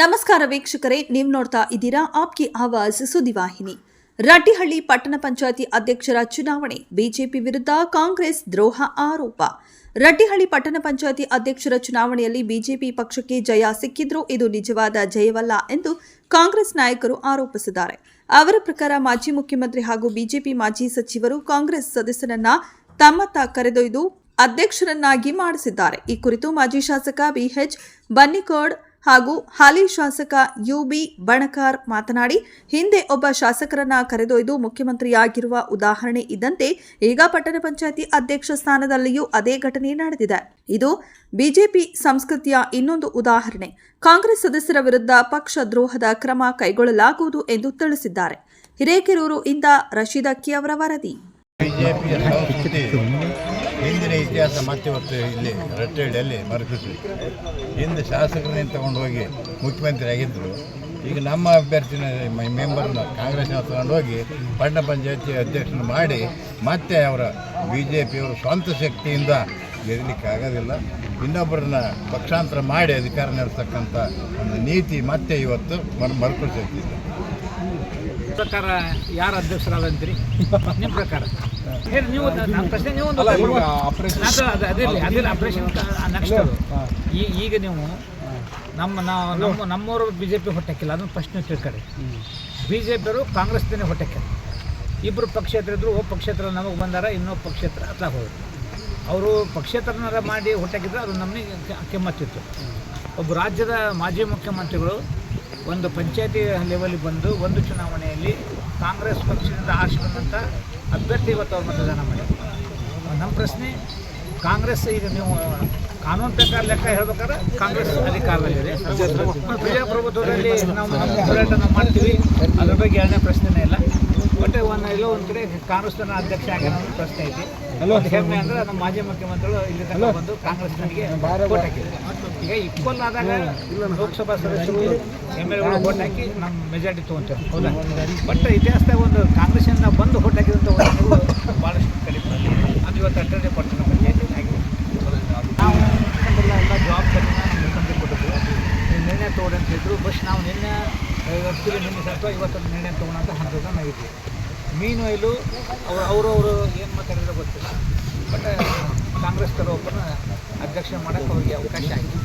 ನಮಸ್ಕಾರ ವೀಕ್ಷಕರೇ, ನೀವು ನೋಡ್ತಾ ಇದ್ದೀರಾ ಆಪ್ಕಿ ಆವಾಜ್ ಸುದ್ದಿವಾಹಿನಿ ರಟ್ಟಿಹಳ್ಳಿ ಪಟ್ಟಣ ಪಂಚಾಯತಿ ಅಧ್ಯಕ್ಷರ ಚುನಾವಣೆ, ಬಿಜೆಪಿ ವಿರುದ್ಧ ಕಾಂಗ್ರೆಸ್ ದ್ರೋಹ ಆರೋಪ. ರಟ್ಟಿಹಳ್ಳಿ ಪಟ್ಟಣ ಪಂಚಾಯತಿ ಅಧ್ಯಕ್ಷರ ಚುನಾವಣೆಯಲ್ಲಿ ಬಿಜೆಪಿ ಪಕ್ಷಕ್ಕೆ ಜಯ ಸಿಕ್ಕಿದ್ರೂ ಇದು ನಿಜವಾದ ಜಯವಲ್ಲ ಎಂದು ಕಾಂಗ್ರೆಸ್ ನಾಯಕರು ಆರೋಪಿಸಿದ್ದಾರೆ. ಅವರ ಪ್ರಕಾರ ಮಾಜಿ ಮುಖ್ಯಮಂತ್ರಿ ಹಾಗೂ ಬಿಜೆಪಿ ಮಾಜಿ ಸಚಿವರು ಕಾಂಗ್ರೆಸ್ ಸದಸ್ಯರನ್ನ ತಮ್ಮತ್ತ ಕರೆದೊಯ್ದು ಅಧ್ಯಕ್ಷರನ್ನಾಗಿ ಮಾಡಿಸಿದ್ದಾರೆ. ಈ ಕುರಿತು ಮಾಜಿ ಶಾಸಕ ಬಿಎಚ್ ಬನ್ನಿಕೋಡ್ ಹಾಗೂ ಹಾಲಿ ಶಾಸಕ ಯುಬಿ ಬಣಕಾರ್ ಮಾತನಾಡಿ, ಹಿಂದೆ ಒಬ್ಬ ಶಾಸಕರನ್ನ ಕರೆದೊಯ್ದು ಮುಖ್ಯಮಂತ್ರಿಯಾಗಿರುವ ಉದಾಹರಣೆ ಇದ್ದಂತೆ ಈಗ ಪಟ್ಟಣ ಪಂಚಾಯಿತಿ ಅಧ್ಯಕ್ಷ ಸ್ಥಾನದಲ್ಲಿಯೂ ಅದೇ ಘಟನೆ ನಡೆದಿದೆ. ಇದು ಬಿಜೆಪಿ ಸಂಸ್ಕೃತಿಯ ಇನ್ನೊಂದು ಉದಾಹರಣೆ. ಕಾಂಗ್ರೆಸ್ ಸದಸ್ಯರ ವಿರುದ್ಧ ಪಕ್ಷ ದ್ರೋಹದ ಕ್ರಮ ಕೈಗೊಳ್ಳಲಾಗುವುದು ಎಂದು ತಿಳಿಸಿದ್ದಾರೆ. ಹಿರೇಕೆರೂರು ಇಂದ ರಶೀದ್ ಅಕ್ಕಿ ಅವರ ವರದಿ. ಹಿಂದಿನ ಇತಿಹಾಸ ಮತ್ತೆ ಇವತ್ತು ಇಲ್ಲಿ ರಟ್ಟಹಳ್ಳಿಯಲ್ಲಿ ಮರುಕಳಿಸಿ ಹಿಂದೆ ಶಾಸಕರನ್ನ ತಗೊಂಡು ಹೋಗಿ ಮುಖ್ಯಮಂತ್ರಿ ಆಗಿದ್ದರು ಈಗ ನಮ್ಮ ಅಭ್ಯರ್ಥಿನ ಮೆಂಬರ್ನ ಕಾಂಗ್ರೆಸ್ನ ತಗೊಂಡು ಹೋಗಿ ಪಟ್ಟಣ ಪಂಚಾಯತಿ ಅಧ್ಯಕ್ಷನ ಮಾಡಿ ಮತ್ತೆ ಅವರ ಬಿ ಜೆ ಪಿಯವರು ಸ್ವಂತ ಶಕ್ತಿಯಿಂದ ಗೆಲ್ಲಲಿಕ್ಕೆ ಆಗೋದಿಲ್ಲ ಇನ್ನೊಬ್ಬರನ್ನ ಪಕ್ಷಾಂತರ ಮಾಡಿ ಅಧಿಕಾರ ನಡೆಸ್ತಕ್ಕಂಥ ಒಂದು ನೀತಿ ಮತ್ತೆ ಇವತ್ತು ಮರು ಮರುಕಳಿಸುತ್ತಿದೆ ಪ್ರಕಾರ ಯಾರು ಅಧ್ಯಕ್ಷರಾದಂತೀರಿ? ನಿಮ್ಮ ಪ್ರಕಾರ. ಹೇಳಿ ನೀವು ನನ್ನ ಪ್ರಶ್ನೆ ನೀವು ಒಂದು ಅದು ಅದು ಅದಿರಲಿ ಅದಿಲ್ಲ ಆಪರೇಷನ್ ನೆಕ್ಸ್ಟ್ ಈ ಈಗ ನೀವು ನಮ್ಮ ನಾವು ನಮ್ಮ ನಮ್ಮವರು ಬಿ ಜೆ ಪಿ ಹೊಟ್ಟೆಕ್ಕಿಲ್ಲ ಅದನ್ನು ಪ್ರಶ್ನೆ ತಿಳ್ಕೊಳ್ಳಿ ಬಿ ಜೆ ಪಿಯವರು ಕಾಂಗ್ರೆಸ್ದೇ ಹೊಟ್ಟೆಕ್ಕಿಲ್ಲ ಇಬ್ಬರು ಪಕ್ಷೇತರ ಇದ್ರು ಒಬ್ಬ ಪಕ್ಷೇತರ ನಮಗೆ ಬಂದಾರ ಇನ್ನೊಬ್ಬ ಪಕ್ಷೇತರ ಹತ್ರ ಹೋದರು. ಅವರು ಪಕ್ಷೇತರನಾರ ಮಾಡಿ ಹೊಟ್ಟೆಕ್ಕಿದ್ರೆ ಅದು ನಮಗೆ ಕೆಮ್ಮತ್ತಿತ್ತು. ಒಬ್ಬ ರಾಜ್ಯದ ಮಾಜಿ ಮುಖ್ಯಮಂತ್ರಿಗಳು ಒಂದು ಪಂಚಾಯತಿ ಲೆವೆಲಿಗೆ ಬಂದು ಒಂದು ಚುನಾವಣೆಯಲ್ಲಿ ಕಾಂಗ್ರೆಸ್ ಪಕ್ಷದಿಂದ ಆಶ್ರಮದಂಥ ಅಭ್ಯರ್ಥಿ ಇವತ್ತು ಅವ್ರು ಮತದಾನ ಮಾಡಿ ನಮ್ಮ ಪ್ರಶ್ನೆ ಕಾಂಗ್ರೆಸ್ ಈಗ ನೀವು ಕಾನೂನು ಪ್ರಕಾರ ಲೆಕ್ಕ ಹೇಳ್ಬೇಕಾದ್ರೆ ಕಾಂಗ್ರೆಸ್ ಅಧಿಕಾರದಲ್ಲಿದೆ. ಪ್ರಜಾಪ್ರಭುತ್ವದಲ್ಲಿ ನಾವು ನಮ್ಮ ಹೋರಾಟ ಮಾಡ್ತೀವಿ. ಅದ್ರ ಬಗ್ಗೆ ಎರಡನೇ ಪ್ರಶ್ನೆನೇ ಇಲ್ಲ. ಬಟ್ ಒಂದು ಎಲ್ಲೋ ಒಂದು ಕಡೆ ಕಾಂಗ್ರೆಸ್ನ ಅಧ್ಯಕ್ಷ ಆಗಿರೋ ಒಂದು ಪ್ರಶ್ನೆ ಐತಿ. ಹೆಮ್ಮೆ ಅಂದ್ರೆ ನಮ್ಮ ಮಾಜಿ ಮುಖ್ಯಮಂತ್ರಿಗಳು ಇಲ್ಲಿ ತನಕ ಬಂದು ಕಾಂಗ್ರೆಸ್ನವರಿಗೆ ವೋಟ್ ಹಾಕಿದ್ರು ಈಗ ಈಕ್ವಲ್ ಆದಾಗ ಲೋಕಸಭಾ ಸದಸ್ಯರು ಎಂ ಎಲ್ ವೋಟ್ ಹಾಕಿ ನಮ್ಮ ಮೆಜಾರಿಟಿ ತೊಗೊಂತೇವೆ. ಹೌದಾ? ಬಟ್ ಇತಿಹಾಸದಾಗ ಒಂದು ಕಾಂಗ್ರೆಸ್ಸಿಂದ ಬಂದು ಓಟ್ ಹಾಕಿದಂಥ ಭಾಳಷ್ಟು ಕಡಿಮೆ ಅದು ಇವತ್ತು ಅಟ್ಟೆ ಪಟ್ಟಣ ಪಂಚಾಯತಿ ಆಗಿದೆ. ನಾವು ಮುಖಂಡರೆಲ್ಲ ಎಲ್ಲ ಜವಾಬ್ದಾರಿನ ನಮ್ಮ ಮುಖಂಡರಿಗೆ ಕೊಟ್ಟಿದ್ವಿ ನೀವು ನಿರ್ಣಯ ತೊಗೊಳ್ಳಿ ಅಂತ ಹೇಳಿದ್ರು. ಬಸ್ ನಾವು ನಿನ್ನೆ ಆ್ಯಕ್ಚುಲಿ ನಿನ್ನೆ ಸ್ವಲ್ಪ ಇವತ್ತು ನಿರ್ಣಯ ತೊಗೊಳಂತ ಹಂತದ ನಾವಿದ್ವಿ ಮೀನು ಇಲ್ಲೂ ಅವರು ಅವರವರು ಏನು ಮಾತಾಡಿದ್ರೆ ಗೊತ್ತಿಲ್ಲ. ಬಟ್ ಕಾಂಗ್ರೆಸ್ ಒಬ್ಬನ ಅಧ್ಯಕ್ಷ ಮಾಡೋಕ್ಕೆ ಅವ್ರಿಗೆ ಅವಕಾಶ ಆಯಿತು.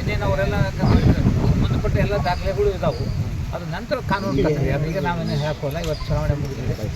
ಇನ್ನೇನು ಅವರೆಲ್ಲ ಸಂಬಂಧಪಟ್ಟ ಎಲ್ಲ ದಾಖಲೆಗಳು ಇದಾವೆ. ಅದು ನಂತರ ಕಾನೂನು ಅದೀಗ ನಾವೇನು ಹಾಕೋಲ್ಲ ಇವತ್ತು ಚುನಾವಣೆ ಮುಗಿದಿದೆ.